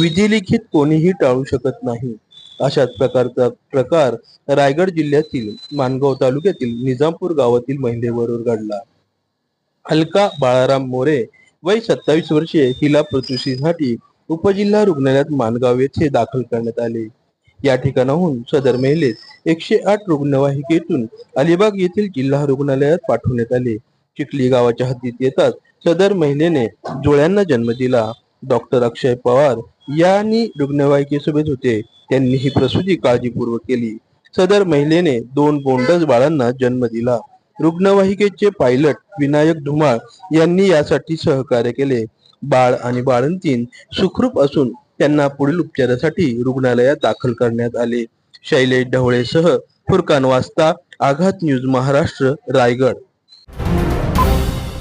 विधिलिखित कोणीही टाळू शकत नाही. अशाच प्रकारचा प्रकार रायगड जिल्ह्यातील माणगाव तालुक्यातील निजामपूर गावातील महिलेवर घडला. अलका बाळाराम मोरे वय सत्तावीस वर्षे हिला प्रसूतीसाठी उपजिल्हा रुग्णालयात माणगाव येथे दाखल करण्यात आले. या ठिकाणाहून सदर महिलेस एकशे आठ रुग्णवाहिकेतून अलिबाग येथील जिल्हा रुग्णालयात पाठवण्यात आले. चिखली गावाच्या हद्दीत येताच सदर महिलेने जुळ्यांना जन्म दिला. डॉक्टर अक्षय पवार यांनी रुग्णवाहिकेसोबत होते. त्यांनी ही प्रसूती काळजीपूर्वक केली. सदर महिलेने दोन बोंडस बाळांना जन्म दिला. रुग्णवाहिकेचे पायलट विनायक धुमाळ यांनी यासाठी सहकार्य केले. बाळ आणि बाळंतीन सुखरूप असून त्यांना पुढील उपचारासाठी रुग्णालयात दाखल करण्यात आले. शैलेश ढवळेसह फुरकान वास्ता आघात न्यूज महाराष्ट्र रायगड.